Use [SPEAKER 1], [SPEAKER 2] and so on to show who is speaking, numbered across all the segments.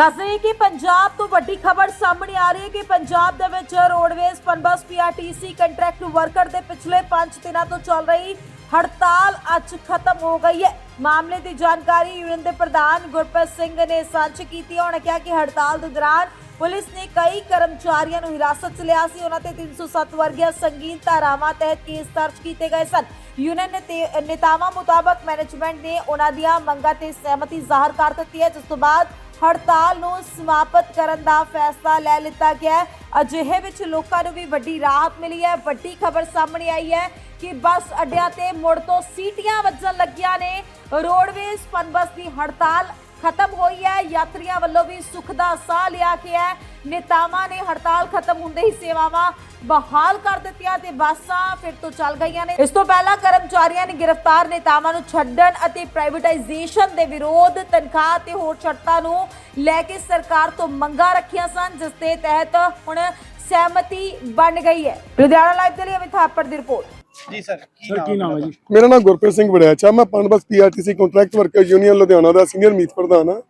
[SPEAKER 1] ਦੱਸ ਦਈਏ ਕਿ ਪੰਜਾਬ ਤੋਂ ਵੱਡੀ ਖਬਰ ਸਾਹਮਣੇ ਆ ਰਹੀ ਹੈ ਕਿ ਪੰਜਾਬ ਦੇ ਵਿੱਚ roadways, Punbus, PRTC, contract worker ਦੇ ਪਿਛਲੇ 5 ਦਿਨਾਂ ਤੋਂ ਚੱਲ ਰਹੀ ਹੜਤਾਲ ਅੱਜ ਖਤਮ ਹੋ ਗਈ ਹੈ। ਮਾਮਲੇ ਦੀ ਜਾਣਕਾਰੀ ਯੂਨੀਅਨ ਦੇ ਪ੍ਰਧਾਨ ਗੁਰਪ੍ਰੀਤ ਸਿੰਘ ਨੇ ਸਾਂਝੀ ਕੀਤੀ ਉਹਨਾਂ ਕਿਹਾ ਕਿ ਹੜਤਾਲ ਦੇ ਦੌਰਾਨ ਪੁਲਿਸ ਨੇ ਕਈ ਕਰਮਚਾਰੀਆਂ ਨੂੰ ਹਿਰਾਸਤ 'ਚ ਲਿਆ ਸੀ। ਉਹਨਾਂ ਤੇ 307 ਵਰਗੀਆਂ ਸੰਗੀਨ ਧਾਰਾਵਾਂ ਤਹਿਤ ਕੇਸ ਦਰਜ ਕੀਤੇ ਗਏ ਸਨ। ਯੂਨੀਅਨ ਨੇ ਨੇਤਾਵਾਂ ਮੁਤਾਬਕ ਮੈਨੇਜਮੈਂਟ ਨੇ ਉਹਨਾਂ ਦੀਆਂ ਮੰਗਾਂ ਤੇ ਸਹਿਮਤੀ ਜ਼ਾਹਰ ਕਰ ਦਿੱਤੀ ਹੈ। ਜਿਸ ਤੋਂ ਬਾਅਦ ਹੜਤਾਲ ਨੂੰ ਸਮਾਪਤ ਕਰਨ ਦਾ ਫੈਸਲਾ ਲੈ ਲਿੱਤਾ ਗਿਆ ਹੈ। ਅਜਿਹੇ ਵਿੱਚ ਲੋਕਾਂ ਨੂੰ ਵੀ ਵੱਡੀ ਰਾਹਤ ਮਿਲੀ ਹੈ। ਵੱਡੀ ਖਬਰ ਸਾਹਮਣੇ ਆਈ ਹੈ ਕਿ ਬੱਸ ਅੱਡਿਆਂ ਤੇ ਮੁੜ ਤੋਂ ਸੀਟੀਆਂ ਵੱਜਣ ਲੱਗੀਆਂ ਨੇ। ਰੋਡਵੇਜ਼, ਪਨਬਸ ਦੀ ਹੜਤਾਲ ਖਤਮ ਹੋਈ ਹੈ। ਯਾਤਰੀਆਂ ਵੱਲੋਂ ਵੀ ਸੁੱਖ ਦਾ ਸਾਹ ਲਿਆ ਗਿਆ ਹੈ। ਨੇਤਾਵਾਂ ਨੇ ਹੜਤਾਲ ਖਤਮ ਹੁੰਦੇ ਹੀ ਸੇਵਾਵਾਂ ਬਹਾਲ ਕਰ ਦਿੱਤੀਆਂ ਤੇ ਬੱਸਾਂ ਫਿਰ ਤੋਂ ਚੱਲ ਗਈਆਂ ਨੇ। ਇਸ ਤੋਂ ਪਹਿਲਾਂ ਕਰਮਚਾਰੀਆਂ ਨੇ ਗ੍ਰਿਫਤਾਰ ਨੇਤਾਵਾਂ ਨੂੰ ਛੱਡਣ ਅਤੇ ਪ੍ਰਾਈਵੇਟਾਈਜੇਸ਼ਨ ਦੇ ਵਿਰੋਧ, ਤਨਖਾਹ ਤੇ ਹੋਰ ਸ਼ਰਤਾਂ ਨੂੰ ਲੈ ਕੇ ਸਰਕਾਰ ਤੋਂ ਮੰਗਾਂ ਰੱਖੀਆਂ ਸਨ, ਜਿਸ ਦੇ ਤਹਿਤ ਹੁਣ ਸਹਿਮਤੀ ਬਣ ਗਈ ਹੈ। ਲੁਧਿਆਣਾ ਲਾਈਵ ਦੇ ਲਈ ਅਮਿਤ ਥਾਪੜ ਦੀ ਰਿਪੋਰਟ।
[SPEAKER 2] ਜੀ ਸਰ ਕੀ
[SPEAKER 3] ਸਰ ਕੀ ਨਾਮ ਹੈ ਜੀ
[SPEAKER 4] ਮੇਰਾ ਨਾਮ ਗੁਰਪ੍ਰੀਤ ਸਿੰਘ ਵੜਿਆਚਾ ਮੈਂ Punbus PRTC contract worker union Ludhiana ਦਾ ਸੀਨੀਅਰ ਮੀਤ ਪ੍ਰਧਾਨ ਹਾਂ।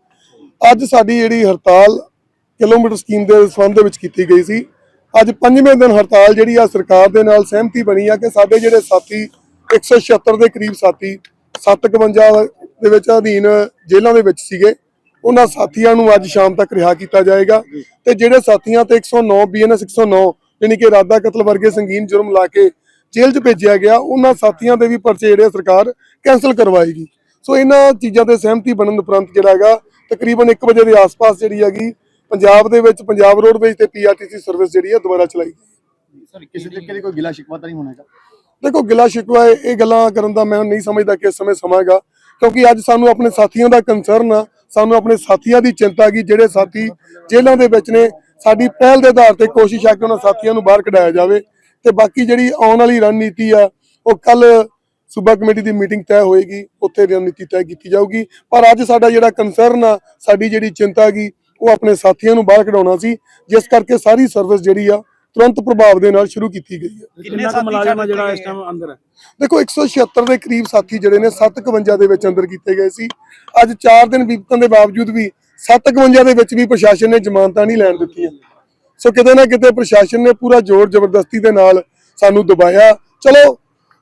[SPEAKER 4] ਅੱਜ ਸਾਡੀ ਜਿਹੜੀ ਹੜਤਾਲ ਕਿਲੋਮੀਟਰ ਸਕੀਮ ਦੇ ਸੰਬੰਧ ਦੇ ਵਿੱਚ ਕੀਤੀ ਗਈ ਸੀ। ਅੱਜ ਪੰਜਵੇਂ ਦਿਨ ਹੜਤਾਲ ਜਿਹੜੀ ਆ ਸਰਕਾਰ ਦੇ ਨਾਲ ਸਹਿਮਤੀ ਬਣੀ ਆ ਕਿ ਸਾਡੇ ਜਿਹੜੇ ਸਾਥੀ 176 ਦੇ ਕਰੀਬ ਸਾਥੀ 751 ਦੇ ਵਿੱਚ ਅਧੀਨ ਜੇਲ੍ਹਾਂ ਦੇ ਵਿੱਚ ਸੀਗੇ। ਉਹਨਾਂ ਸਾਥੀਆਂ ਨੂੰ ਅੱਜ ਸ਼ਾਮ ਤੱਕ ਰਿਹਾ ਕੀਤਾ ਜਾਏਗਾ ਤੇ ਜਿਹੜੇ ਸਾਥੀਆਂ ਤੇ 109 ਬੀਐਨਐਸ 109 ਯਾਨੀ ਕਿ ਇਰਾਦਾ ਕਤਲ ਵਰਗੇ ਸੰਗੀਨ ਜੁਰਮ ਲਾ ਕੇ ਜੇਲ੍ਹ 'ਚ ਭੇਜਿਆ ਗਿਆ ਉਹਨਾਂ ਸਾਥੀਆਂ ਦੇ ਵੀ ਪਰਚੇ ਜਿਹੜੇ ਸਰਕਾਰ ਕੈਨਸਲ ਕਰਵਾਏਗੀ। ਸੋ ਇਹਨਾਂ ਚੀਜ਼ਾਂ ਤੇ ਸਹਿਮਤੀ ਬਣਨ ਉਪਰੰਤ ਜਿਹੜਾ ਹੈਗਾ ਤਕਰੀਬਨ 1 ਵਜੇ ਦੇ ਆਸ-ਪਾਸ ਜਿਹੜੀ ਹੈਗੀ ਪੰਜਾਬ ਦੇ ਵਿੱਚ ਪੰਜਾਬ ਰੋਡਵੇਜ਼ ਤੇ P R T C service ਜਿਹੜੀ ਹੈ ਦੁਬਾਰਾ ਚਲਾਈ ਗਈ।
[SPEAKER 2] ਸਰ ਕਿਸੇ ਤਰੀਕੇ ਦੀ ਕੋਈ ਗਿਲਾ ਸ਼ਿਕਵਾ ਤਾਂ ਨਹੀਂ ਹੋਣਾਗਾ
[SPEAKER 4] ਦੇਖੋ ਗਿਲਾ ਸ਼ਿਕਵਾ ਇਹ ਗੱਲਾਂ ਕਰਨ ਦਾ ਮੈਂ ਨਹੀਂ ਸਮਝਦਾ ਕਿ ਇਸ ਸਮੇਂ ਸਮਾਂ ਹੈਗਾ ਕਿਉਂਕਿ ਅੱਜ ਸਾਨੂੰ ਆਪਣੇ ਸਾਥੀਆਂ ਦਾ ਕੰਸਰਨ ਆ ਸਾਨੂੰ ਆਪਣੇ ਸਾਥੀਆਂ ਦੀ ਚਿੰਤਾ ਕੀ ਜਿਹੜੇ ਸਾਥੀ ਜੇਲ੍ਹਾਂ ਦੇ ਵਿੱਚ ਨੇ ਸਾਡੀ ਪਹਿਲ ਦੇ ਆਧਾਰ ਤੇ ਕੋਸ਼ਿਸ਼ ਆ ਕਿ ਉਹਨਾਂ ਸਾਥੀਆਂ ਨੂੰ ਬਾਹਰ ਕਢਾਇਆ ਜਾਵੇ। ਤੇ ਬਾਕੀ ਜਿਹੜੀ ਆਉਣ ਵਾਲੀ ਰਣਨੀਤੀ ਆ ਉਹ ਕੱਲ ਸੂਬਾ ਕਮੇਟੀ ਦੀ ਮੀਟਿੰਗ ਤੈਅ ਹੋਏਗੀ ਉੱਥੇ ਰਣਨੀਤੀ ਤੈਅ ਕੀਤੀ ਜਾਊਗੀ। ਪਰ ਅੱਜ ਸਾਡਾ ਜਿਹੜਾ ਕੰਸਰਨ ਆ ਸਾਡੀ ਜਿਹੜੀ ਚਿੰਤਾ ਕੀ ਉਹ ਆਪਣੇ ਸਾਥੀਆਂ ਨੂੰ ਬਾਹਰ ਕਢਾਉਣਾ ਸੀ ਜਿਸ ਕਰਕੇ ਸਾਰੀ ਸਰਵਿਸ ਜਿਹੜੀ ਆ ਤੁਰੰਤ ਪ੍ਰਭਾਵ ਦੇ ਨਾਲ ਸ਼ੁਰੂ ਕੀਤੀ ਗਈ ਹੈ
[SPEAKER 3] ਕਿੰਨਾ ਕੁ ਮੁਲਾਜ਼ਮ ਆ ਜਿਹੜਾ ਇਸ ਟਾਈਮ ਅੰਦਰ ਹੈ?
[SPEAKER 4] ਦੇਖੋ 176 ਦੇ ਕਰੀਬ ਸਾਥੀ ਜਿਹੜੇ ਨੇ 751 ਦੇ ਵਿੱਚ ਅੰਦਰ ਕੀਤੇ ਗਏ ਸੀ। ਅੱਜ 4 ਦਿਨ ਬੀਤਣ ਦੇ ਬਾਵਜੂਦ ਵੀ 751 ਦੇ ਵਿੱਚ ਵੀ ਪ੍ਰਸ਼ਾਸਨ ਨੇ ਜ਼ਮਾਨਤਾਂ ਨਹੀਂ ਲੈਣ ਦਿੱਤੀਆਂ। ਸੋ ਕਿਤੇ ਨਾ ਕਿਤੇ ਪ੍ਰਸ਼ਾਸਨ ਨੇ ਪੂਰਾ ਜ਼ੋਰ ਜ਼ਬਰਦਸਤੀ ਦੇ ਨਾਲ ਸਾਨੂੰ ਦਬਾਇਆ। ਚਲੋ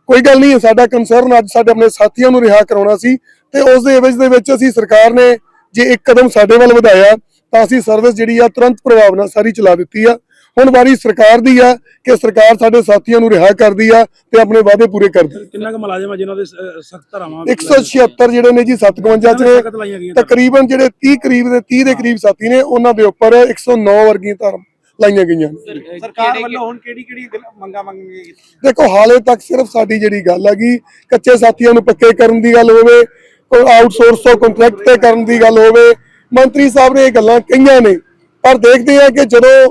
[SPEAKER 4] ਕੋਈ ਗੱਲ ਨਹੀਂ ਸਾਡਾ ਕੰਸਰਨ ਅੱਜ ਸਾਡੇ ਆਪਣੇ ਸਾਥੀਆਂ ਨੂੰ ਰਿਹਾ ਕਰਾਉਣਾ ਸੀ ਤੇ ਉਸ ਦੇ ਐਵਜ ਦੇ ਵਿੱਚ ਅਸੀਂ ਸਰਕਾਰ ਨੇ ਜੇ ਇੱਕ ਕਦਮ ਸਾਡੇ ਵੱਲ ਵਧਾਇਆ ਤਾਂ ਅਸੀਂ ਸਰਵਿਸ ਜਿਹੜੀ ਆ ਤੁਰੰਤ ਪ੍ਰਭਾਵ ਨਾਲ ਸਾਰੀ ਚਲਾ ਦਿੱਤੀ ਆ। ਹੁਣ ਵਾਰੀ ਸਰਕਾਰ ਦੀ ਆ ਕਿ ਸਰਕਾਰ ਸਾਡੇ ਸਾਥੀਆਂ ਨੂੰ ਰਿਹਾ ਕਰਦੀ ਆ ਤੇ ਆਪਣੇ ਵਾਅਦੇ ਪੂਰੇ ਕਰਦੀ
[SPEAKER 3] ਕਿੰਨਾ ਕੁ ਮੁਲਾਜ਼ਮ ਆ ਜਿਨ੍ਹਾਂ ਦੇ ਸਖਤ ਧਾਰਾਵਾਂ
[SPEAKER 4] 176 ਜਿਹੜੇ ਨੇ ਜੀ 57 ਚ ਤਕਰੀਬਨ ਜਿਹੜੇ 30 ਕਰੀਬ ਦੇ 30 ਦੇ ਕਰੀਬ ਸਾਥੀ ਨੇ ਉਹਨਾਂ ਦੇ ਉੱਪਰ 109 ਵਰਗੀਆਂ ਧਾਰਾਂ ਲਾਈਆਂ ਗਈਆਂ। ਨੇ
[SPEAKER 2] ਸਰਕਾਰ ਵੱਲੋਂ ਹੁਣ ਕਿਹੜੀ ਕਿਹੜੀ ਮੰਗਾ ਮੰਗੀ
[SPEAKER 4] ਦੇਖੋ ਹਾਲੇ ਤੱਕ ਸਿਰਫ ਸਾਡੀ ਜਿਹੜੀ ਗੱਲ ਹੈਗੀ ਕੱਚੇ ਸਾਥੀਆਂ ਨੂੰ ਪੱਕੇ ਕਰਨ ਦੀ ਗੱਲ ਹੋਵੇ ਕੋਈ ਆਊਟਸੋਰਸ ਤੋਂ ਕੰਟਰੈਕਟ ਤੇ ਕਰਨ ਦੀ ਗੱਲ ਹੋਵੇ ਮੰਤਰੀ ਸਾਹਿਬ ਨੇ ਇਹ ਗੱਲਾਂ ਕਹੀਆਂ ਨੇ। ਪਰ ਦੇਖਦੇ ਆ ਕਿ ਜਦੋਂ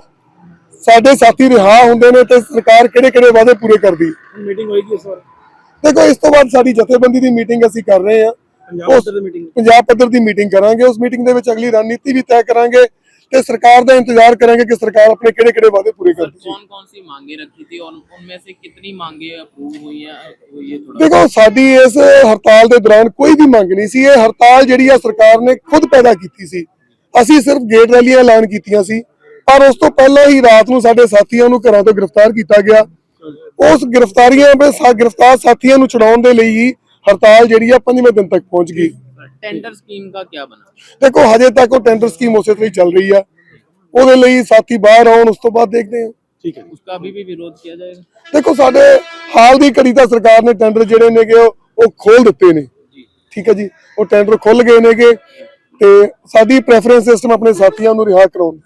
[SPEAKER 4] ਸਾਡੇ ਸਾਥੀ ਰਿਹਾ ਹੁੰਦੇ ਨੇ ਤੇ ਸਰਕਾਰ ਕਿਹੜੇ ਕਿਹੜੇ ਵਾਅਦੇ ਪੂਰੇ ਕਰਦੀ।
[SPEAKER 3] ਮੀਟਿੰਗ ਹੋਏਗੀ ਇਸ ਵਾਰ?
[SPEAKER 4] ਦੇਖੋ ਇਸ ਤੋਂ ਬਾਅਦ ਸਾਡੀ ਜਥੇਬੰਦੀ ਦੀ ਮੀਟਿੰਗ ਅਸੀਂ ਕਰ ਰਹੇ ਹਾਂ।
[SPEAKER 3] ਪੰਜਾਬ
[SPEAKER 4] ਉਸ-
[SPEAKER 3] ਪੱਧਰ ਦੀ ਮੀਟਿੰਗ
[SPEAKER 4] ਪੰਜਾਬ ਪੱਧਰ ਦੀ ਮੀਟਿੰਗ ਕਰਾਂਗੇ। ਉਸ ਮੀਟਿੰਗ ਦੇ ਵਿੱਚ ਅਗਲੀ ਰਣਨੀਤੀ ਵੀ ਤੈਅ ਕਰਾਂਗੇ। ਤੇ ਸਰਕਾਰ ਦਾ ਇੰਤਜ਼ਾਰ ਕਰਾਂਗੇ ਕਿ ਸਰਕਾਰ ਆਪਣੇ ਕਿਹੜੇ ਕਿਹੜੇ ਵਾਅਦੇ ਪੂਰੇ
[SPEAKER 5] सर
[SPEAKER 4] ਕਰਦੀ ਹੈ
[SPEAKER 5] कौन कौन सी मांगे रखी थी और उनमें से कितनी मांगे अप्रूव हुई हैं हुई है थोड़ा
[SPEAKER 4] ਦੇਖੋ ਸਾਡੀ ਇਸ ਹੜਤਾਲ ਦੇ ਦੌਰਾਨ ਕੋਈ ਵੀ ਮੰਗ ਨਹੀਂ ਸੀ ਇਹ ਹੜਤਾਲ ਜਿਹੜੀ ਆ ਸਰਕਾਰ ਨੇ ਖੁਦ ਪੈਦਾ ਕੀਤੀ ਸੀ ਅਸੀਂ ਸਿਰਫ ਗੇਟ ਰੈਲੀਆਂ ਐਲਾਨ ਕੀਤੀਆਂ ਸੀ ਪਰ ਉਸ ਤੋਂ ਪਹਿਲਾਂ ਹੀ ਰਾਤ ਨੂੰ ਸਾਡੇ ਸਾਥੀਆਂ ਨੂੰ ਘਰਾਂ ਤੋਂ ਗ੍ਰਿਫਤਾਰ ਕੀਤਾ ਗਿਆ ਉਸ ਗ੍ਰਿਫਤਾਰੀਆਂ ਵਿੱਚ ਸਾ ਗ੍ਰਿਫਤਾਰ ਸਾਥੀਆਂ ਨੂੰ ਛੁਡਾਉਣ ਦੇ ਲਈ ਹੀ ਹੜਤਾਲ ਜਿਹੜੀ ਆ ਪੰਜਵੇਂ ਦਿਨ ਤੱਕ ਪਹੁੰਚ ਗਈ
[SPEAKER 5] टेंडर स्कीम का क्या बना
[SPEAKER 4] ਦੇਖੋ ਹਜੇ ਤੱਕ ਉਹ ਟੈਂਡਰ ਸਕੀਮ ਉਸੇ ਤਰ੍ਹਾਂ ਹੀ ਚੱਲ ਰਹੀ ਆ ਉਹਦੇ ਲਈ ਸਾਥੀ ਬਾਹਰ ਆਉਣ ਉਸ ਤੋਂ ਬਾਅਦ ਦੇਖਦੇ ਹਾਂ
[SPEAKER 3] ਠੀਕ ਹੈ
[SPEAKER 5] उसका अभी भी विरोध किया जाएगा
[SPEAKER 4] ਦੇਖੋ ਸਾਡੇ ਹਾਲ ਦੀ ਘੜੀ ਤਾਂ ਸਰਕਾਰ ਨੇ ਟੈਂਡਰ ਜਿਹੜੇ ਨੇਗੇ ਉਹ ਉਹ ਖੋਲ ਦਿੱਤੇ ਨੇ ਠੀਕ ਹੈ ਜੀ ਉਹ ਟੈਂਡਰ ਖੁੱਲ ਗਏ ਨੇਗੇ ਤੇ ਸਾਡੀ ਪ੍ਰੈਫਰੈਂਸ ਸਿਸਟਮ ਆਪਣੇ ਸਾਥੀਆਂ ਨੂੰ ਰਿਹਾ ਕਰਾਉਣ